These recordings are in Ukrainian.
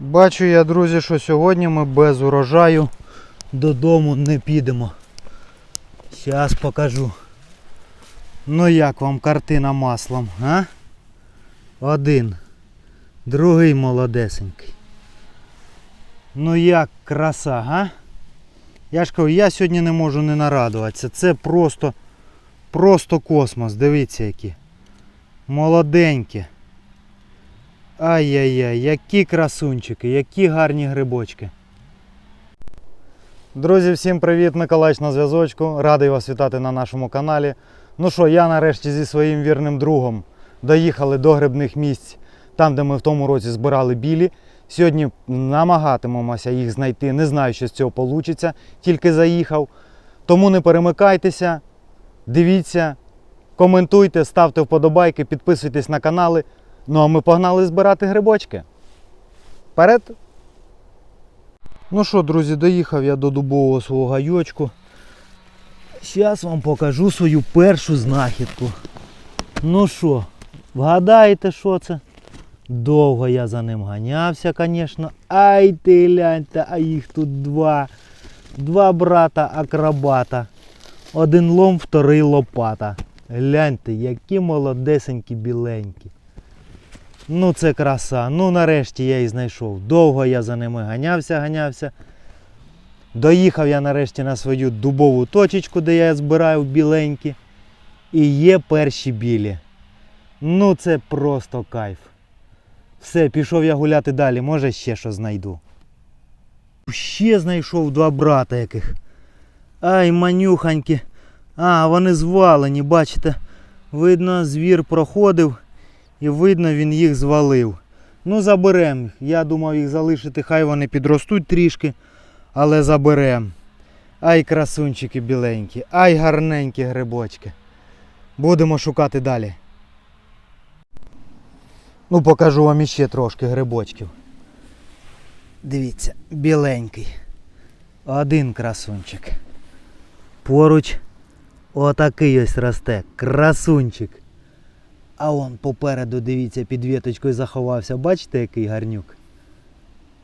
Бачу я, друзі, що сьогодні ми без урожаю додому не підемо. Зараз покажу. Ну як вам картина маслом, а? Один. Другий молодесенький. Ну як краса, а? Я ж кажу, я сьогодні не можу не нарадуватися. Це просто, просто космос. Дивіться які. Молоденькі. Ай-яй-яй, які красунчики, які гарні грибочки. Друзі, всім привіт! Миколаївич на зв'язочку. Радий вас вітати на нашому каналі. Ну що, я нарешті зі своїм вірним другом доїхали до грибних місць, там, де ми в тому році збирали білі. Сьогодні намагатимемося їх знайти. Не знаю, що з цього вийде, тільки заїхав. Тому не перемикайтеся, дивіться, коментуйте, ставте вподобайки, підписуйтесь на канали. Ну а ми погнали збирати грибочки. Вперед! Ну що, друзі, доїхав я до дубового свого гайочку. Зараз вам покажу свою першу знахідку. Ну що, вгадаєте, що це? Довго я за ним ганявся, звісно. Ай ти гляньте, а їх тут два. Два брата акробата. Один лом, вторий лопата. Гляньте, які молодесенькі біленькі. Ну це краса. Ну нарешті я її знайшов. Довго я за ними ганявся, ганявся. Доїхав я нарешті на свою дубову точечку, де я збираю біленькі. І є перші білі. Ну це просто кайф. Все, пішов я гуляти далі, може ще що знайду. Ще знайшов два брата яких. Ай, манюханькі. А, вони звалені, бачите. Видно, звір проходив і видно, він їх звалив. Ну, заберемо. Я думав їх залишити, хай вони підростуть трішки, але заберемо. Ай, красунчики біленькі, ай гарненькі грибочки. Будемо шукати далі. Ну, покажу вам іще трошки грибочків. Дивіться, біленький. Один красунчик. Поруч отакий ось росте. Красунчик. А он попереду, дивіться, під віточкою заховався. Бачите, який гарнюк?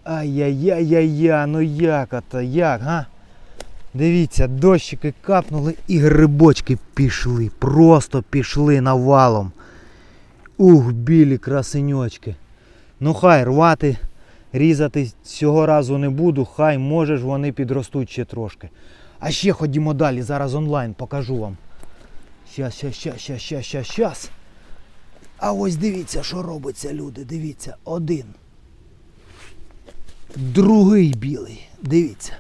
Ай-яй-яй-яй-яй, ну як ото, як, га? Дивіться, дощики капнули і грибочки пішли. Просто пішли навалом. Ух, білі красеньочки. Ну хай рвати, різати цього разу не буду, хай може ж вони підростуть ще трошки. А ще ходімо далі, зараз онлайн покажу вам. Щас, щас, щас, щас, щас, щас, щас. А ось дивіться, що робиться, люди. Дивіться, один. Другий білий. Дивіться.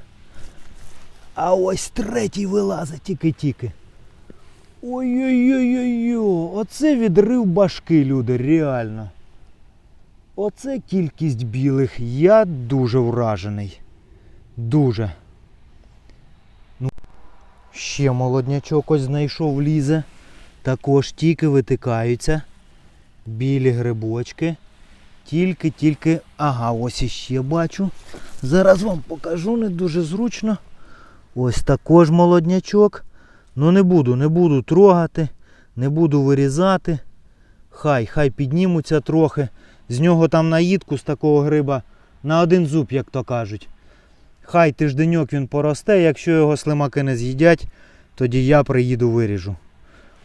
А ось третій вилазить тільки-тільки. Ой-ой-ой-ой-ой. Оце відрив башки, люди, реально. Оце кількість білих. Я дуже вражений. Дуже. Ну, ще молоднячок ось знайшов лізе. Також тільки витикаються. Білі грибочки. Тільки-тільки. Ага, ось іще бачу. Зараз вам покажу, не дуже зручно. Ось також молоднячок. Ну не буду, не буду трогати, не буду вирізати. Хай, хай піднімуться трохи. З нього там наїдку з такого гриба на один зуб, як то кажуть. Хай тижденьок він поросте, якщо його слимаки не з'їдять, тоді я приїду виріжу.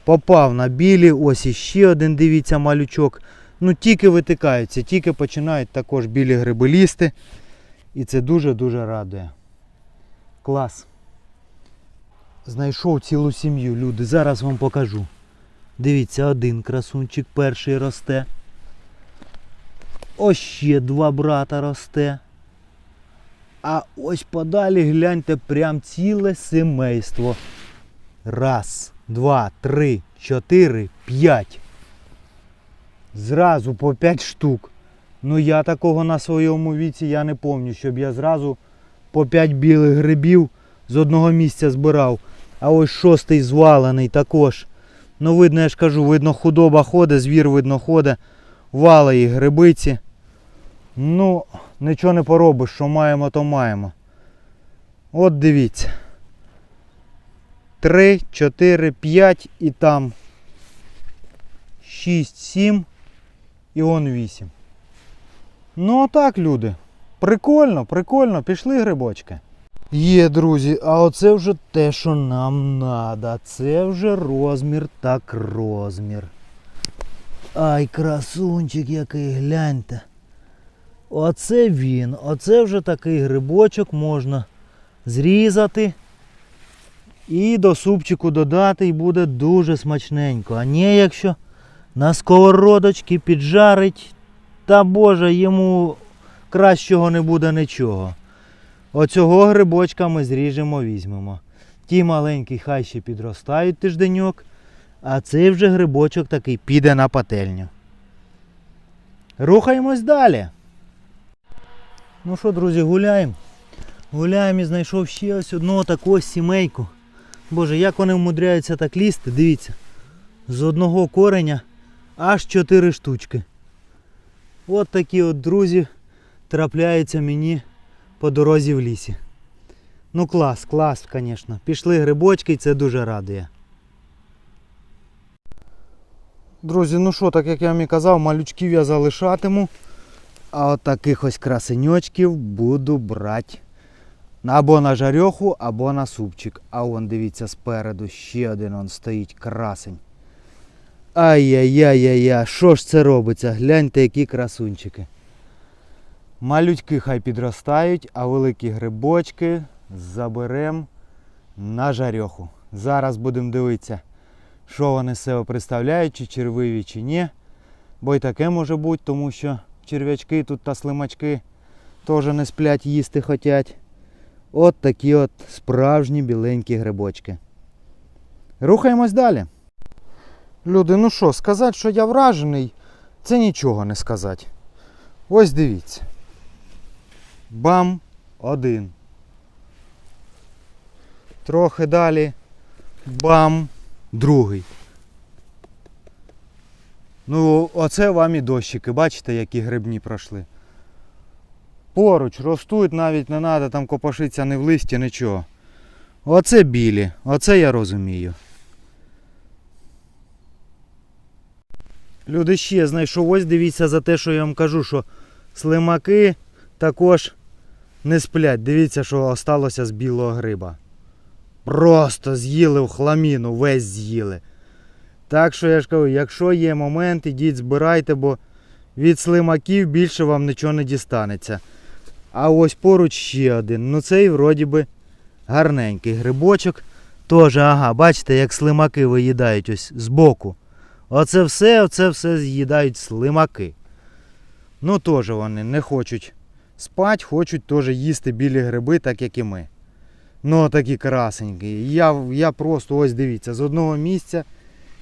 Попав на білі, ось іще один, дивіться, малючок. Ну тільки витикаються, тільки починають також білі гриби лізти. І це дуже-дуже радує. Клас. Знайшов цілу сім'ю, люди. Зараз вам покажу. Дивіться, один красунчик перший росте. Ось ще два брата росте. А ось подалі гляньте прям ціле семейство. Раз, два, три, чотири, п'ять. Зразу по п'ять штук. Ну я такого на своєму віці я не пам'ятаю, щоб я зразу по п'ять білих грибів з одного місця збирав. А ось шостий звалений також. Ну, видно, я ж кажу, видно, худоба ходить, звір видно ходить, вала їх грибиці. Ну, нічого не поробиш, що маємо, то маємо. От дивіться. Три, чотири, п'ять і там шість, сім і он вісім. Ну отак, люди. Прикольно, прикольно, пішли грибочки. Є, друзі, а оце вже те, що нам треба. Це вже розмір так розмір. Ай, красунчик який, гляньте. Оце він. Оце вже такий грибочок можна зрізати і до супчику додати, і буде дуже смачненько. А не якщо на сковородочки піджарить, та боже, йому кращого не буде нічого. Оцього грибочка ми зріжемо, візьмемо. Ті маленькі хай ще підростають тижденьок, а цей вже грибочок такий піде на пательню. Рухаємось далі. Ну що, друзі, гуляємо. Гуляємо і знайшов ще ось одну таку сімейку. Боже, як вони вмудряються так лізти, дивіться. З одного кореня аж 4 штучки. От такі от друзі трапляються мені по дорозі в лісі. Ну клас, клас, звісно. Пішли грибочки і це дуже радує. Друзі, ну що, так як я вам і казав, малючків я залишатиму. А от таких ось красеньочків буду брати. Або на жарьоху, або на супчик. А вон, дивіться, спереду ще один он стоїть красень. Ай-яй-яй-яй-яй, що ж це робиться? Гляньте, які красунчики. Малючки хай підростають, а великі грибочки заберемо на жарьоху. Зараз будемо дивитися, що вони з себе представляють, чи червиві, чи ні. Бо й таке може бути, тому що черв'ячки тут та слимачки теж не сплять, їсти хотять. От такі от справжні біленькі грибочки. Рухаємось далі. Люди, ну що, сказати, що я вражений, це нічого не сказати. Ось дивіться. Бам, один. Трохи далі. Бам, другий. Ну, оце вам і дощики, бачите, які грибні пройшли. Поруч ростуть, навіть не треба там копошитися ні в листі, нічого. Оце білі, оце я розумію. Люди ще знайшов, ось дивіться за те, що я вам кажу, що слимаки також не сплять. Дивіться, що осталося з білого гриба. Просто з'їли в хламіну, весь з'їли. Так що я ж кажу, якщо є момент, ідіть збирайте, бо від слимаків більше вам нічого не дістанеться. А ось поруч ще один. Ну цей вроді би гарненький грибочок. Тож, ага, бачите, як слимаки виїдають ось збоку. Оце все, оце все з'їдають слимаки. Ну теж вони не хочуть спати, хочуть теж їсти білі гриби, так як і ми. Ну такі красенькі. Я, я просто ось дивіться, з одного місця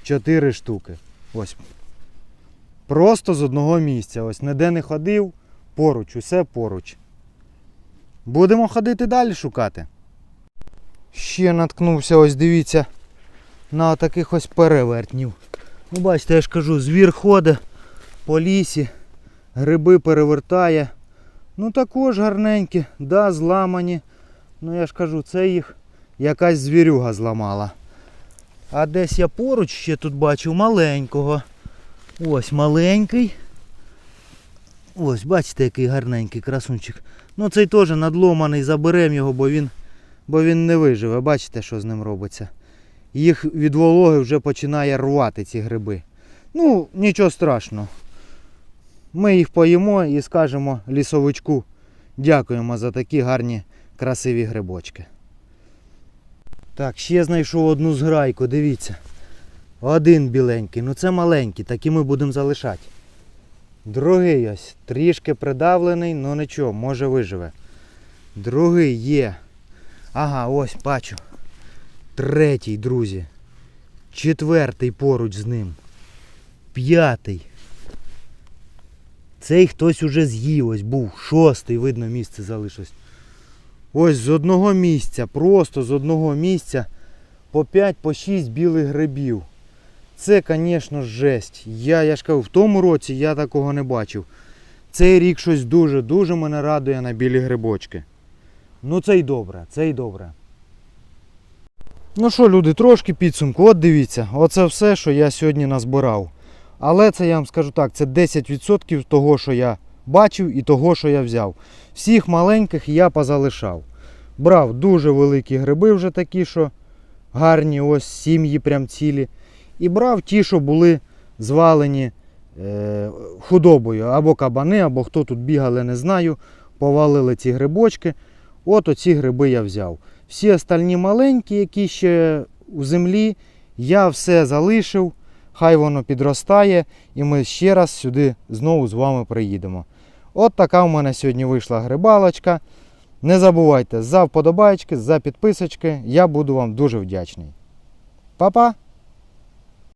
4 штуки. Ось. Просто з одного місця. Ось ніде не ходив, поруч, усе поруч. Будемо ходити далі шукати. Ще наткнувся, ось дивіться, на таких ось перевертнів. Ну, бачите, я ж кажу, звір ходить по лісі, гриби перевертає. Ну також гарненькі, да, зламані. Ну я ж кажу, це їх якась звірюга зламала. А десь я поруч ще тут бачу маленького. Ось маленький. Ось, бачите, який гарненький красунчик. Ну цей теж надломаний, заберемо його, бо він, бо він не виживе. Бачите, що з ним робиться. Їх від вологи вже починає рвати ці гриби. Ну, нічого страшного. Ми їх поїмо і скажемо лісовичку дякуємо за такі гарні красиві грибочки. Так, ще знайшов одну зграйку, дивіться. Один біленький, ну це маленький, такі ми будемо залишати. Другий ось, трішки придавлений, ну нічого, може виживе. Другий є. Ага, ось бачу. Третій, друзі. Четвертий поруч з ним. П'ятий. Цей хтось уже з'їв, ось був. Шостий, видно, місце залишилось. Ось з одного місця, просто з одного місця по 5 по 6 білих грибів. Це, звісно, жесть. Я, я ж кажу, в тому році я такого не бачив. Цей рік щось дуже-дуже мене радує на білі грибочки. Ну це й добре, це й добре. Ну що, люди, трошки підсумку. От дивіться, оце все, що я сьогодні назбирав. Але це я вам скажу так, це 10% того, що я бачив і того, що я взяв. Всіх маленьких я позалишав. Брав дуже великі гриби, вже такі, що гарні, ось сім'ї прям цілі. І брав ті, що були звалені е, худобою, або кабани, або хто тут бігали, не знаю. Повалили ці грибочки. От оці гриби я взяв. Всі остальні маленькі, які ще у землі, я все залишив. Хай воно підростає, і ми ще раз сюди знову з вами приїдемо. От така в мене сьогодні вийшла грибалочка. Не забувайте за вподобайки, за підписочки. Я буду вам дуже вдячний. Па-па!